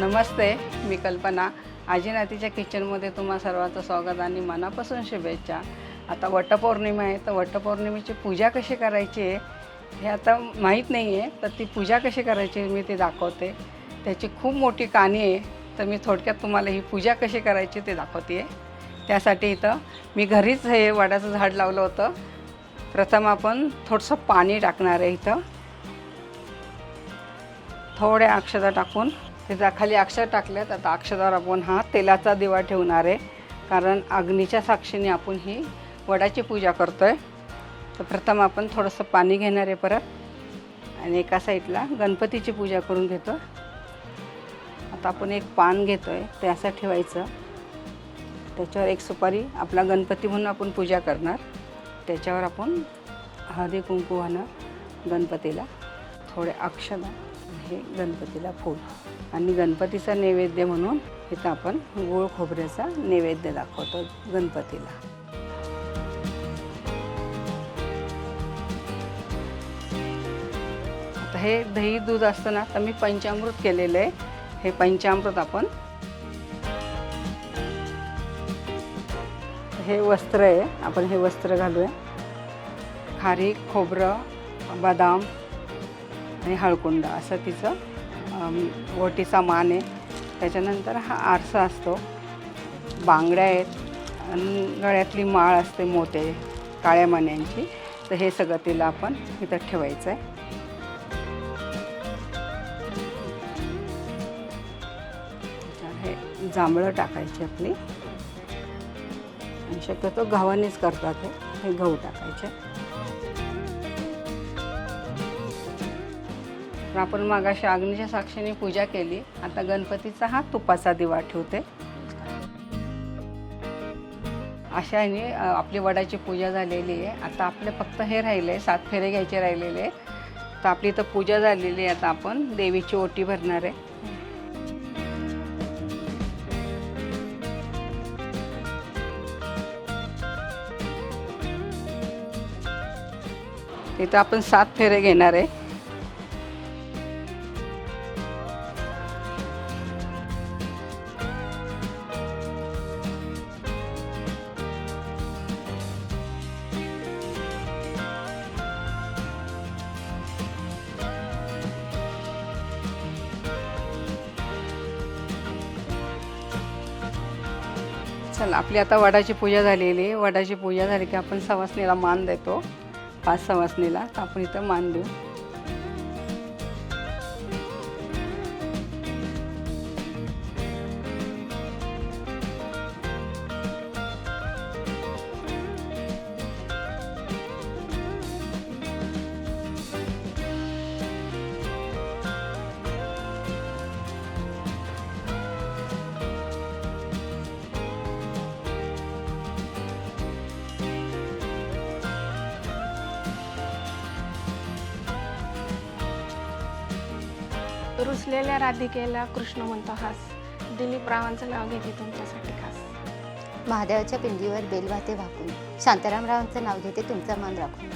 नमस्ते मी कल्पना. आजी नातीच्या किचनमध्ये तुम्हा सर्वांचं स्वागत आणि मनापासून शुभेच्छा. आता वटपौर्णिमा आहे तर वटपौर्णिमेची पूजा कशी करायची आहे हे आता माहीत नाही आहे तर ती पूजा कशी करायची मी ती दाखवते. त्याची खूप मोठी कहाणी आहे तर मी थोडक्यात तुम्हाला ही पूजा कशी करायची ते दाखवते आहे त्यासाठी इथं मी घरीच हे वडाचं झाड लावलं होतं. प्रथम आपण थोडंसं पाणी टाकणार आहे इथं. थोड्या अक्षता टाकून त्याच्याखाली अक्षर टाकल्यात. आता अक्षरावर आपण हा तेलाचा दिवा ठेवणार आहे. कारण अग्नीच्या साक्षीने आपण ही वडाची पूजा करतो आहे तर प्रथम आपण थोडंसं पाणी घेणार आहे परत. आणि एका साईडला गणपतीची पूजा करून घेतो. आता आपण एक पान घेतो आहे ते असं ठेवायचं. त्याच्यावर एक सुपारी आपला गणपती म्हणून आपण पूजा करणार. त्याच्यावर आपण हळदी कुंकू वाहणार गणपतीला. थोडे अक्षदा. हे गणपतीला फूल. आणि गणपतीचा नैवेद्य म्हणून इथं आपण गोळ खोबऱ्याचा नैवेद्य दाखवतो गणपतीला. आता हे दही दूध असतं ना तर मी पंचामृत केलेलं आहे. हे पंचामृत आपण हे वस्त्र आहे आपण हे वस्त्र घालूया. खारीक खोबरं बदाम आणि हळकुंड असं तिचं ओटीचा मान आहे. त्याच्यानंतर हा आरसा असतो. बांगड्या आहेत आणि गळ्यातली माळ असते मोते काळ्या मान्यांची तर हे सगळं तिला आपण इथं ठेवायचं आहे हे जांभळं टाकायची आपली. आणि शक्यतो गव्हानेच करतात हे गहू टाकायचे. तर आपण मागाशी अग्नीच्या साक्षीने पूजा केली. आता गणपतीचा हा तुपाचा दिवा ठेवते. अशाने अ, आपली वडाची पूजा झालेली आहे. आता आपले फक्त हे राहिले सात फेरे घ्यायचे राहिलेले तर आपली इथं पूजा झालेली आहे आता आपण. देवीची ओटी भरणार आहे. इथं आपण सात फेरे घेणार आहे. चल आपली आता वडाची पूजा झालेली आहे. वडाची पूजा झाली की आपण सवासणीला मान देतो. पाच सवासणीला तर आपण इथं मान देऊ. रुसलेल्या राधिकेला कृष्ण म्हणतो हास. दिलीप रावांचं नाव घेते तुमच्यासाठी खास. महादेवाच्या पिंडीवर बेलवाते वाकून. शांतारामरावांचं नाव घेते तुमचा मान राखून.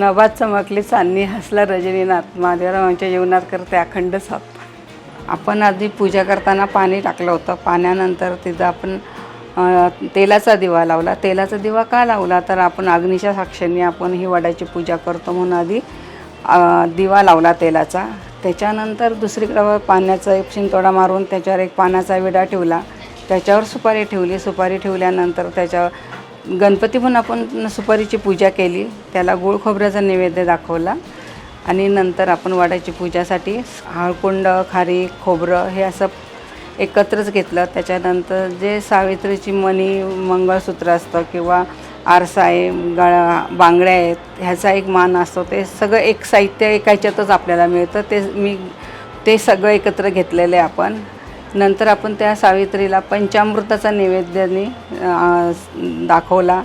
नभात चमकली चांदणी हसला रजनीनाथ. महादेवरावांच्या जीवनात करते अखंड साप. आपण आधी पूजा करताना पाणी टाकलं होतं. पाण्यानंतर तिथं आपण तेलाचा दिवा लावला. तेलाचा दिवा का लावला? तर आपण अग्नीच्या साक्षीने आपण ही वडाची पूजा करतो म्हणून आधी दिवा लावला तेलाचा. त्याच्यानंतर दुसरीकडं पाण्याचा एक शिंतोडा मारून त्याच्यावर एक पाण्याचा विडा ठेवला. त्याच्यावर सुपारी ठेवली. सुपारी ठेवल्यानंतर त्याच्यावर गणपती पण आपण सुपारीची पूजा केली. त्याला गुळ खोबऱ्याचा नैवेद्य दाखवला. आणि नंतर आपण वाड्याची पूजासाठी हळकुंड खारी खोबरं हे असं एकत्रच घेतलं. त्याच्यानंतर जे सावित्रीची मणी मंगळसूत्र असतं किंवा आरसा आहे गळा बांगड्या आहेत ह्याचा एक मान असतो. ते सगळं एक साहित्य एका ह्याच्यातच आपल्याला मिळतं. ते मी ते सगळं एकत्र घेतलेलं आहे आपण. नंतर आपण त्या सावित्रीला पंचामृताचा नैवेद्याने दाखवला.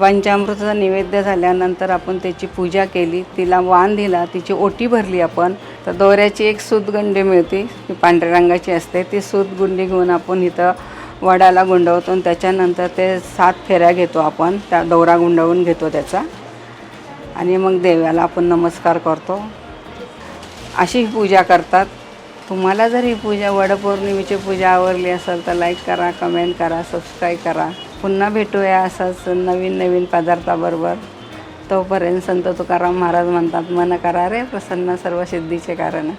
पंचामृताचा नैवेद्य झाल्यानंतर आपण त्याची पूजा केली. तिला वाण दिला. तिची ओटी भरली आपण. तर दोऱ्याची एक सूतगंडी मिळते ती पांढऱ्या रंगाची असते. ती सूतगुंडी घेऊन आपण इथं वडाला गुंडवतो आणि त्याच्यानंतर ते सात फेऱ्या घेतो आपण. त्या दौरा गुंडवून घेतो त्याचा. आणि मग देवाला आपण नमस्कार करतो. अशी पूजा करतात. तुम्हाला जर ही पूजा वडपौर्णिमेची पूजा आवडली असेल तर लाईक करा कमेंट करा सबस्क्राईब करा. पुन्हा भेटूया असंच नवीन नवीन पदार्थाबरोबर. तोपर्यंत संत तुकाराम महाराज म्हणतात मन करा रे प्रसन्न सर्व सिद्धीचे कारण.